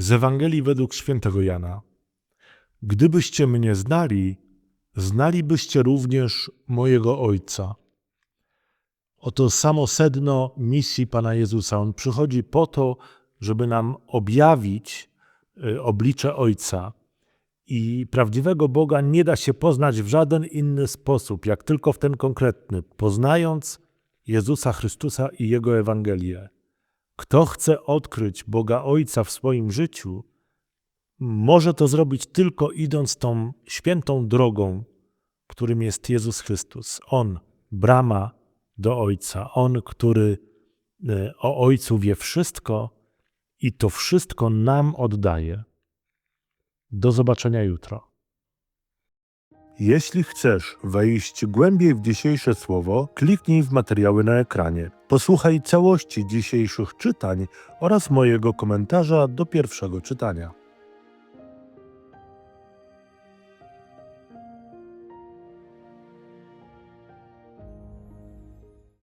Z Ewangelii według świętego Jana. Gdybyście mnie znali, znalibyście również mojego Ojca. Oto samo sedno misji Pana Jezusa. On przychodzi po to, żeby nam objawić y, oblicze Ojca. I prawdziwego Boga nie da się poznać w żaden inny sposób, jak tylko w ten konkretny, poznając Jezusa Chrystusa i Jego Ewangelię. Kto chce odkryć Boga Ojca w swoim życiu, może to zrobić tylko idąc tą świętą drogą, którym jest Jezus Chrystus. On, brama do Ojca, On, który e, o Ojcu wie wszystko i to wszystko nam oddaje. Do zobaczenia jutro. Jeśli chcesz wejść głębiej w dzisiejsze słowo, kliknij w materiały na ekranie. Posłuchaj całości dzisiejszych czytań oraz mojego komentarza do pierwszego czytania.